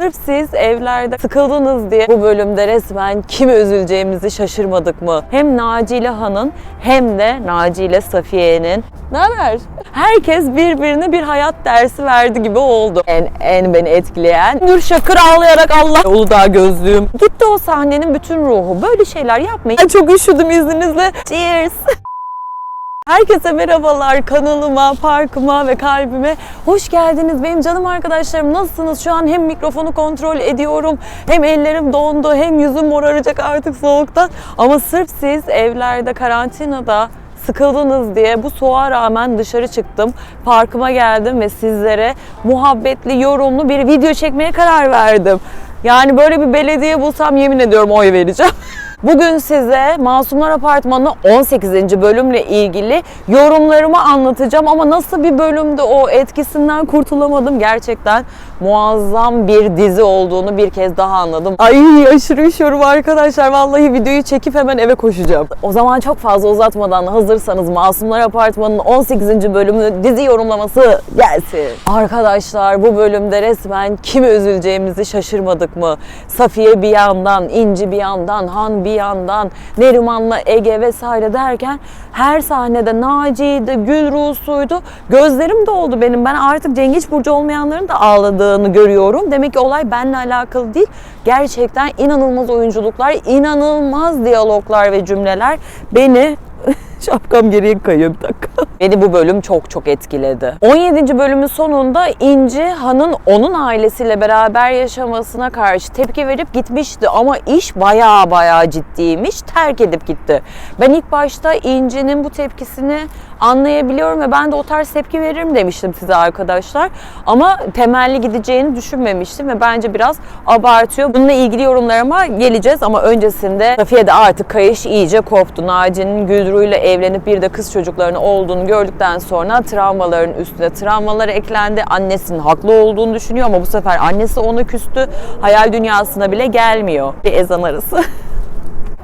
Sırf siz evlerde sıkıldınız diye bu bölümde resmen kime üzüleceğimizi şaşırmadık mı? Hem Naci ile Han'ın hem de Naci ile Safiye'nin. Ne haber? Herkes birbirine bir hayat dersi verdi gibi oldu. En, en beni etkileyen Nur Şakır ağlayarak Allah Uludağ gözlüğüm. Gitti o sahnenin bütün ruhu. Böyle şeyler yapmayın. Ben çok üşüdüm izninizle. Cheers. Herkese merhabalar kanalıma, parkıma ve kalbime. Hoş geldiniz benim canım arkadaşlarım. Nasılsınız? Şu an hem mikrofonu kontrol ediyorum, hem ellerim dondu, hem yüzüm moraracak artık soğuktan. Ama sırf siz evlerde, karantinada sıkıldınız diye bu soğuğa rağmen dışarı çıktım. Parkıma geldim ve sizlere muhabbetli, yorumlu bir video çekmeye karar verdim. Yani böyle bir belediye bulsam yemin ediyorum oy vereceğim. Bugün size Masumlar Apartmanı 18. bölümle ilgili yorumlarımı anlatacağım ama nasıl bir bölümde o etkisinden kurtulamadım gerçekten muazzam bir dizi olduğunu bir kez daha anladım. Ay aşırı üşüyorum arkadaşlar vallahi videoyu çekip hemen eve koşacağım. O zaman çok fazla uzatmadan hazırsanız Masumlar Apartmanı'nın 18. bölümü dizi yorumlaması gelsin. Arkadaşlar bu bölümde resmen kime üzüleceğimizi şaşırmadık mı? Safiye bir yandan, İnci bir yandan, Han bir yandan, Neriman'la Ege vesaire derken her sahnede Naci'ydi, Gülruh'suydu. Gözlerim doldu benim. Ben artık Cengiz Burcu olmayanların da ağladığını görüyorum. Demek ki olay benimle alakalı değil. Gerçekten inanılmaz oyunculuklar, inanılmaz diyaloglar ve cümleler beni Şapkam geriye kayıyor bir dakika. Beni bu bölüm çok çok etkiledi. 17. bölümün sonunda İnci Han'ın onun ailesiyle beraber yaşamasına karşı tepki verip gitmişti ama iş baya baya ciddiymiş. Terk edip gitti. Ben ilk başta İnci'nin bu tepkisini anlayabiliyorum ve ben de o tarz tepki veririm demiştim size arkadaşlar. Ama temelli gideceğini düşünmemiştim ve bence biraz abartıyor. Bununla ilgili yorumlarıma geleceğiz ama öncesinde Safiye'de artık kayış iyice koptu. Naci'nin Gülru'yla evlenip bir de kız çocuklarının olduğunu gördükten sonra travmaların üstüne travmaları eklendi. Annesinin haklı olduğunu düşünüyor ama bu sefer annesi ona küstü. Hayal dünyasına bile gelmiyor. Bir ezan arası.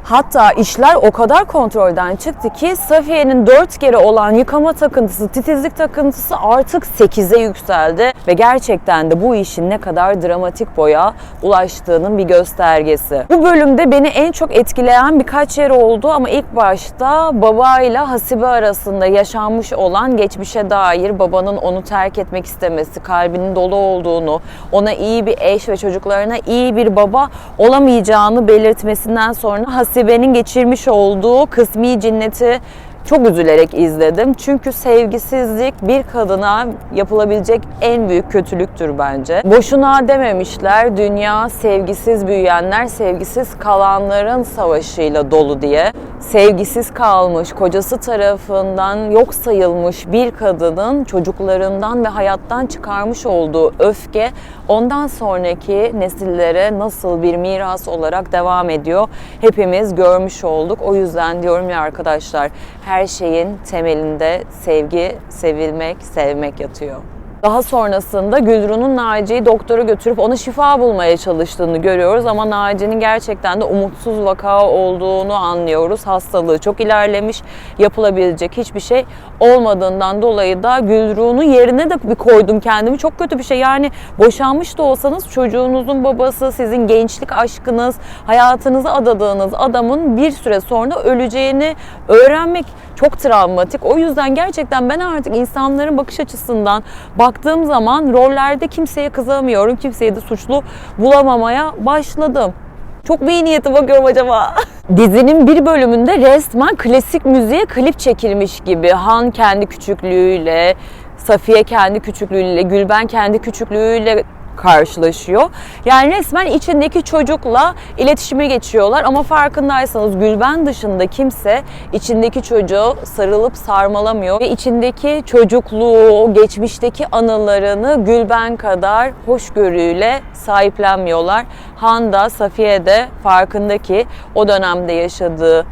Hatta işler o kadar kontrolden çıktı ki Safiye'nin 4 kere olan yıkama takıntısı, titizlik takıntısı artık 8'e yükseldi ve gerçekten de bu işin ne kadar dramatik boya ulaştığının bir göstergesi. Bu bölümde beni en çok etkileyen birkaç yer oldu ama ilk başta babayla Hasibe arasında yaşanmış olan geçmişe dair babanın onu terk etmek istemesi, kalbinin dolu olduğunu, ona iyi bir eş ve çocuklarına iyi bir baba olamayacağını belirtmesinden sonra Hasibe'nin geçirmiş olduğu kısmi cinneti çok üzülerek izledim. Çünkü sevgisizlik bir kadına yapılabilecek en büyük kötülüktür bence. Boşuna dememişler dünya sevgisiz büyüyenler, sevgisiz kalanların savaşıyla dolu diye. Sevgisiz kalmış, kocası tarafından yok sayılmış bir kadının çocuklarından ve hayattan çıkarmış olduğu öfke ondan sonraki nesillere nasıl bir miras olarak devam ediyor hepimiz görmüş olduk. O yüzden diyorum ya arkadaşlar her şeyin temelinde sevgi, sevilmek, sevmek yatıyor. Daha sonrasında Gülru'nun Naci'yi doktora götürüp ona şifa bulmaya çalıştığını görüyoruz ama Naci'nin gerçekten de umutsuz vaka olduğunu anlıyoruz. Hastalığı çok ilerlemiş, yapılabilecek hiçbir şey olmadığından dolayı da Gülru'nun yerine de bir koydum kendimi. Çok kötü bir şey. Yani boşanmış da olsanız çocuğunuzun babası, sizin gençlik aşkınız, hayatınızı adadığınız adamın bir süre sonra öleceğini öğrenmek çok travmatik. O yüzden gerçekten ben artık insanların bakış açısından baktığım zaman rollerde kimseye kızamıyorum. Kimseyi de suçlu bulamamaya başladım. Çok mu iyi niyeti bakıyorum acaba? Dizinin bir bölümünde resmen klasik müziğe klip çekilmiş gibi. Han kendi küçüklüğüyle, Safiye kendi küçüklüğüyle, Gülben kendi küçüklüğüyle karşılaşıyor. Yani resmen içindeki çocukla iletişime geçiyorlar ama farkındaysanız Gülben dışında kimse içindeki çocuğu sarılıp sarmalamıyor ve içindeki çocukluğu, geçmişteki anılarını Gülben kadar hoşgörüyle sahiplenmiyorlar. Han da Safiye de farkındaki o dönemde yaşadığı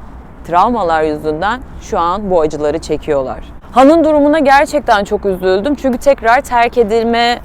travmalar yüzünden şu an bu acıları çekiyorlar. Han'ın durumuna gerçekten çok üzüldüm. Çünkü tekrar terk edilme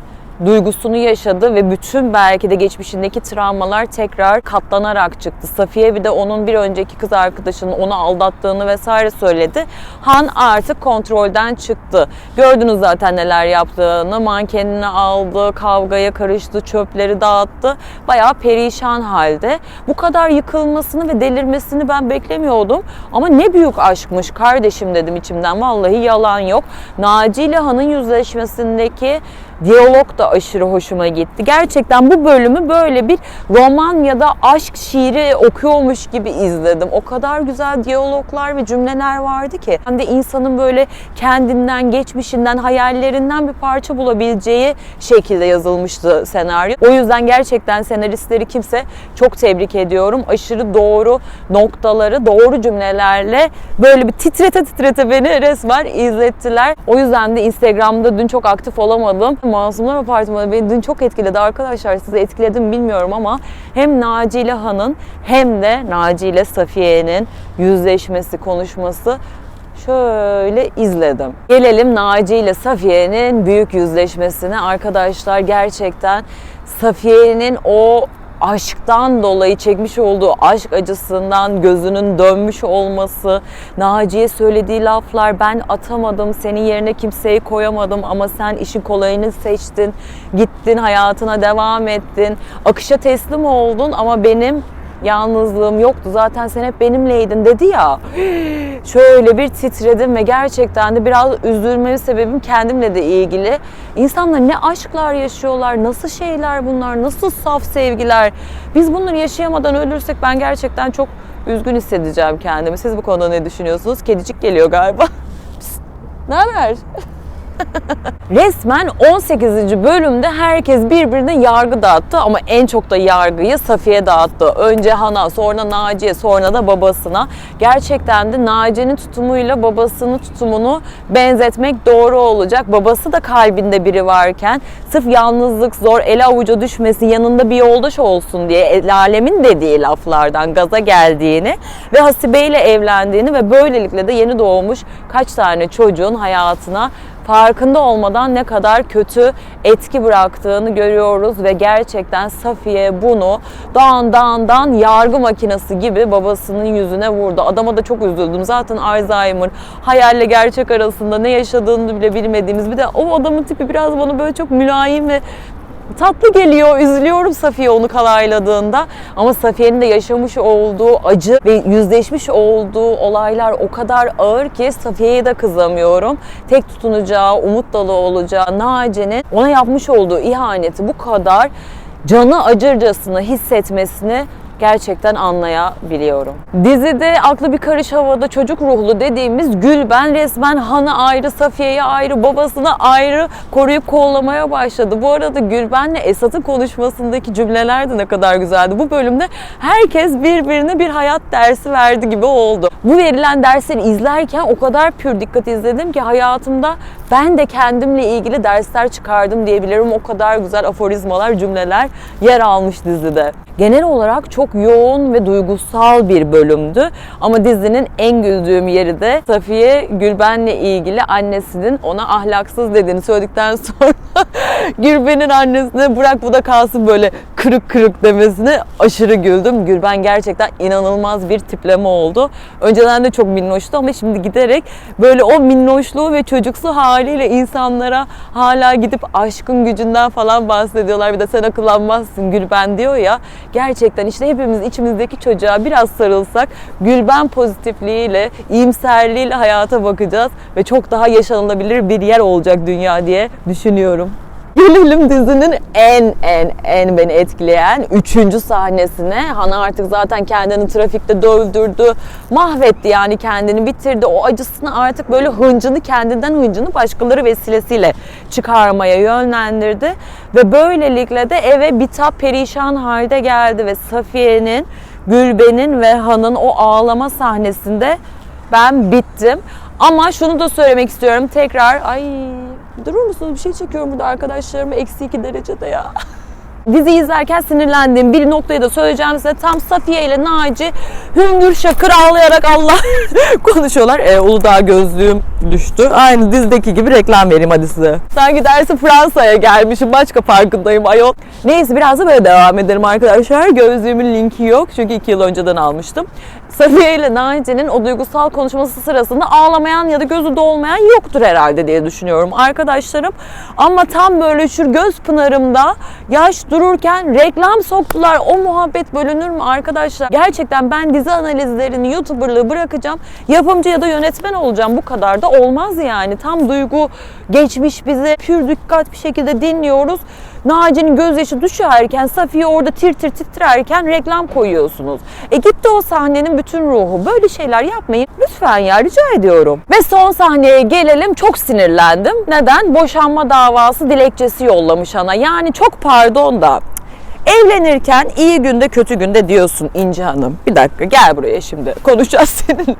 duygusunu yaşadı ve bütün belki de geçmişindeki travmalar tekrar katlanarak çıktı. Safiye bir de onun bir önceki kız arkadaşının onu aldattığını vesaire söyledi. Han artık kontrolden çıktı. Gördünüz zaten neler yaptığını. Mankenini aldı, kavgaya karıştı, çöpleri dağıttı. Bayağı perişan halde. Bu kadar yıkılmasını ve delirmesini ben beklemiyordum. Ama ne büyük aşkmış kardeşim dedim içimden. Vallahi yalan yok. Naci ile Han'ın yüzleşmesindeki diyalog da aşırı hoşuma gitti. Gerçekten bu bölümü böyle bir roman ya da aşk şiiri okuyormuş gibi izledim. O kadar güzel diyaloglar ve cümleler vardı ki. Hem de insanın böyle kendinden, geçmişinden, hayallerinden bir parça bulabileceği şekilde yazılmıştı senaryo. O yüzden gerçekten senaristleri kimse çok tebrik ediyorum. Aşırı doğru noktaları, doğru cümlelerle böyle bir titrete titrete beni resmen izlettiler. O yüzden de Instagram'da dün çok aktif olamadım. Masumlar Apartmanı beni dün çok etkiledi arkadaşlar. Sizi etkiledi mi bilmiyorum ama hem Naci ile Han'ın hem de Naci ile Safiye'nin yüzleşmesi, konuşması şöyle izledim. Gelelim Naci ile Safiye'nin büyük yüzleşmesine. Arkadaşlar gerçekten Safiye'nin o aşktan dolayı çekmiş olduğu aşk acısından gözünün dönmüş olması, Naciye söylediği laflar ben atamadım, senin yerine kimseyi koyamadım ama sen işin kolayını seçtin, gittin hayatına devam ettin, akışa teslim oldun ama benim yalnızlığım yoktu zaten sen hep benimleydin dedi ya. Şöyle bir titredim ve gerçekten de biraz üzülmeme sebebim kendimle de ilgili. İnsanlar ne aşklar yaşıyorlar, nasıl şeyler bunlar, nasıl saf sevgiler. Biz bunları yaşayamadan ölürsek ben gerçekten çok üzgün hissedeceğim kendimi. Siz bu konuda ne düşünüyorsunuz? Kedicik geliyor galiba. Psst, ne haber? Resmen 18. bölümde herkes birbirine yargı dağıttı ama en çok da yargıyı Safiye dağıttı. Önce Hana, sonra Naciye, sonra da babasına. Gerçekten de Naciye'nin tutumuyla babasının tutumunu benzetmek doğru olacak. Babası da kalbinde biri varken sırf yalnızlık zor, ele avuca düşmesi, yanında bir yoldaş olsun diye el alemin dediği laflardan gaza geldiğini ve Hasibe ile evlendiğini ve böylelikle de yeni doğmuş kaç tane çocuğun hayatına farkında olmadan ne kadar kötü etki bıraktığını görüyoruz ve gerçekten Safiye bunu dağın dağından yargı makinesi gibi babasının yüzüne vurdu. Adama da çok üzüldüm. Zaten Alzheimer, hayalle gerçek arasında ne yaşadığını bile bilmediğimiz bir de o adamın tipi biraz bana böyle çok mülayim ve tatlı geliyor. Üzülüyorum Safiye onu kalayladığında. Ama Safiye'nin de yaşamış olduğu acı ve yüzleşmiş olduğu olaylar o kadar ağır ki Safiye'ye de kızamıyorum. Tek tutunacağı, umut dalı olacağı Naci'nin ona yapmış olduğu ihaneti bu kadar canı acırcasına hissetmesini gerçekten anlayabiliyorum. Dizide aklı bir karış havada çocuk ruhlu dediğimiz Gülben resmen Han'a ayrı, Safiye'ye ayrı, babasına ayrı koruyup kollamaya başladı. Bu arada Gülben'le Esat'ın konuşmasındaki cümleler de ne kadar güzeldi. Bu bölümde herkes birbirine bir hayat dersi verdi gibi oldu. Bu verilen dersleri izlerken o kadar pür dikkat izledim ki hayatımda ben de kendimle ilgili dersler çıkardım diyebilirim. O kadar güzel aforizmalar, cümleler yer almış dizide. Genel olarak çok yoğun ve duygusal bir bölümdü. Ama dizinin en güldüğüm yeri de Safiye Gülben'le ilgili annesinin ona ahlaksız dediğini söyledikten sonra Gülben'in annesine bırak bu da kalsın böyle kırık kırık demesine aşırı güldüm. Gülben gerçekten inanılmaz bir tipleme oldu. Önceden de çok minnoştu ama şimdi giderek böyle o minnoşluğu ve çocuksu haliyle insanlara hala gidip aşkın gücünden falan bahsediyorlar. Bir de sen akıllanmazsın Gülben diyor ya. Gerçekten işte hepimiz içimizdeki çocuğa biraz sarılsak Gülben pozitifliğiyle, iyimserliğiyle hayata bakacağız ve çok daha yaşanılabilir bir yer olacak dünya diye düşünüyorum. Gelelim dizinin en en en beni etkileyen üçüncü sahnesine. Hana artık zaten kendini trafikte dövdürdü, mahvetti yani kendini bitirdi. O acısını artık böyle hıncını kendinden hıncını başkaları vesilesiyle çıkarmaya yönlendirdi. Ve böylelikle de eve bitap perişan halde geldi ve Safiye'nin, Gülben'in ve Han'ın o ağlama sahnesinde ben bittim. Ama şunu da söylemek istiyorum tekrar. Ay durur musunuz? Bir şey çekiyorum burada arkadaşlarıma eksi iki derecede ya. Dizi izlerken sinirlendiğim bir noktayı da söyleyeceğim size. Tam Safiye ile Naci hüngür şakır ağlayarak Allah konuşuyorlar. E, Uludağ gözlüğüm düştü. Aynı dizideki gibi reklam vereyim hadi size. Sanki dersi Fransa'ya gelmişim. Başka farkındayım ayol. Neyse biraz da böyle devam edelim arkadaşlar. Gözlüğümün linki yok. Çünkü iki yıl önceden almıştım. Safiye ile Naci'nin o duygusal konuşması sırasında ağlamayan ya da gözü dolmayan yoktur herhalde diye düşünüyorum arkadaşlarım. Ama tam böyle şu göz pınarımda yaş dururken reklam soktular. O muhabbet bölünür mü arkadaşlar? Gerçekten ben dizi analizlerini, YouTuber'lığı bırakacağım. Yapımcı ya da yönetmen olacağım. Bu kadar da olmaz yani. Tam duygu geçmiş bize pür dikkat bir şekilde dinliyoruz. Naci'nin gözyaşı düşerken Safiye orada tir tir titrerken reklam koyuyorsunuz. E gitti o sahnenin bütün ruhu. Böyle şeyler yapmayın. Lütfen ya rica ediyorum. Ve son sahneye gelelim. Çok sinirlendim. Neden? Boşanma davası dilekçesi yollamış ana. Yani çok pardon da Evlenirken iyi günde kötü günde diyorsun İnci Hanım. Bir dakika gel buraya şimdi konuşacağız seninle.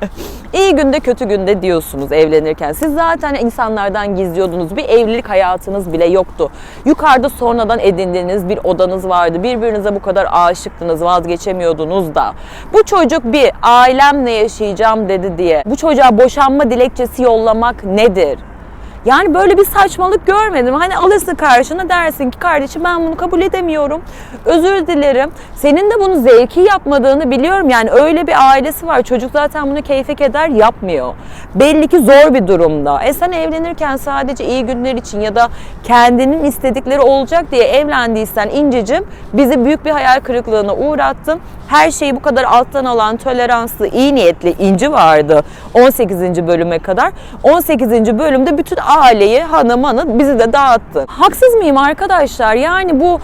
İyi günde kötü günde diyorsunuz evlenirken. Siz zaten insanlardan gizliyordunuz. Bir evlilik hayatınız bile yoktu. Yukarıda sonradan edindiğiniz bir odanız vardı. Birbirinize bu kadar aşıktınız, vazgeçemiyordunuz da. Bu çocuk bir ailemle yaşayacağım dedi diye. Bu çocuğa boşanma dilekçesi yollamak nedir? Yani böyle bir saçmalık görmedim. Hani alırsın karşına dersin ki kardeşim ben bunu kabul edemiyorum. Özür dilerim. Senin de bunu zevki yapmadığını biliyorum. Yani öyle bir ailesi var. Çocuk zaten bunu keyfe keder yapmıyor. Belli ki zor bir durumda. E sen evlenirken sadece iyi günler için ya da kendinin istedikleri olacak diye evlendiysen İncicim bizi büyük bir hayal kırıklığına uğrattın. Her şeyi bu kadar alttan alan toleranslı, iyi niyetli İnci vardı 18. bölüme kadar. 18. bölümde bütün aileyi, hanım bizi de dağıttı. Haksız mıyım arkadaşlar? Yani bu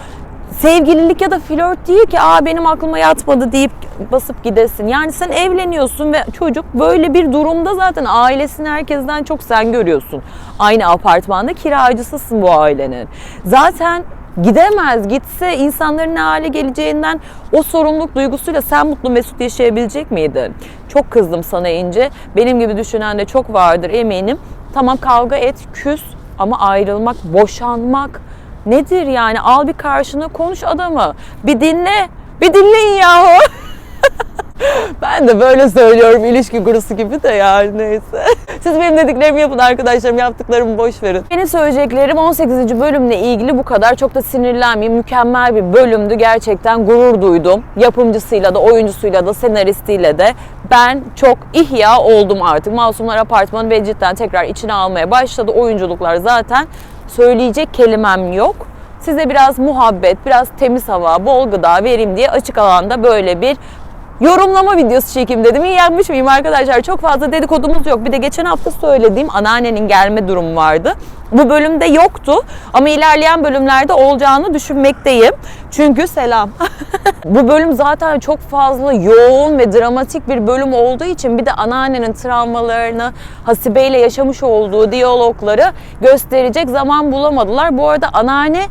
sevgililik ya da flört değil ki aa benim aklıma yatmadı deyip basıp gidesin. Yani sen evleniyorsun ve çocuk böyle bir durumda zaten ailesini herkesten çok sen görüyorsun. Aynı apartmanda kiracısısın bu ailenin. Zaten gidemez. Gitse insanların ne hale geleceğinden o sorumluluk duygusuyla sen mutlu mesut yaşayabilecek miydin? Çok kızdım sana ince. Benim gibi düşünen de çok vardır eminim. Tamam kavga et, küs ama ayrılmak, boşanmak nedir yani? Al bir karşına konuş adamı. Bir dinle. Bir dinleyin yahu. Ben de böyle söylüyorum ilişki gurusu gibi de yani neyse. Siz benim dediklerimi yapın arkadaşlarım yaptıklarımı boş verin. Benim söyleyeceklerim 18. bölümle ilgili bu kadar. Çok da sinirlenmeyeyim. Mükemmel bir bölümdü. Gerçekten gurur duydum. Yapımcısıyla da oyuncusuyla da senaristiyle de ben çok ihya oldum artık. Masumlar Apartmanı ve cidden tekrar içine almaya başladı. Oyunculuklar zaten söyleyecek kelimem yok size biraz muhabbet, biraz temiz hava, bol gıda vereyim diye açık alanda böyle bir yorumlama videosu çekeyim dedim. İyi yapmış mıyım arkadaşlar? Çok fazla dedikodumuz yok. Bir de geçen hafta söylediğim anneannenin gelme durumu vardı. Bu bölümde yoktu ama ilerleyen bölümlerde olacağını düşünmekteyim. Çünkü selam. Bu bölüm zaten çok fazla yoğun ve dramatik bir bölüm olduğu için bir de anneannenin travmalarını Hasibe ile yaşamış olduğu diyalogları gösterecek zaman bulamadılar. Bu arada anneanne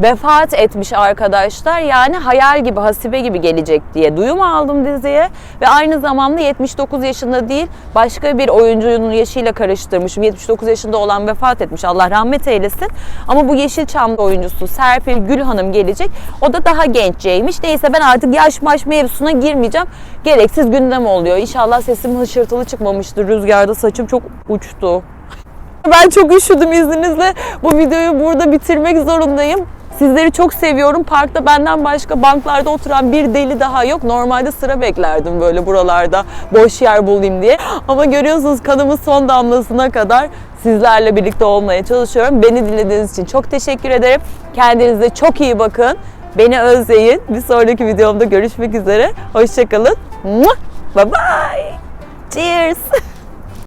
vefat etmiş arkadaşlar. Yani hayal gibi, hasibe gibi gelecek diye duyum aldım diziye. Ve aynı zamanda 79 yaşında değil, başka bir oyuncunun yaşıyla karıştırmışım. 79 yaşında olan vefat etmiş. Allah rahmet eylesin. Ama bu Yeşilçam oyuncusu Serpil Gül Hanım gelecek. O da daha gençceymiş. Neyse ben artık yaş maş mevzusuna girmeyeceğim. Gereksiz gündem oluyor. İnşallah sesim hışırtılı çıkmamıştır. Rüzgarda saçım çok uçtu. Ben çok üşüdüm izninizle. Bu videoyu burada bitirmek zorundayım. Sizleri çok seviyorum. Parkta benden başka banklarda oturan bir deli daha yok. Normalde sıra beklerdim böyle buralarda boş yer bulayım diye. Ama görüyorsunuz kanımın son damlasına kadar sizlerle birlikte olmaya çalışıyorum. Beni dinlediğiniz için çok teşekkür ederim. Kendinize çok iyi bakın. Beni özleyin. Bir sonraki videomda görüşmek üzere. Hoşçakalın. Bye bye. Cheers.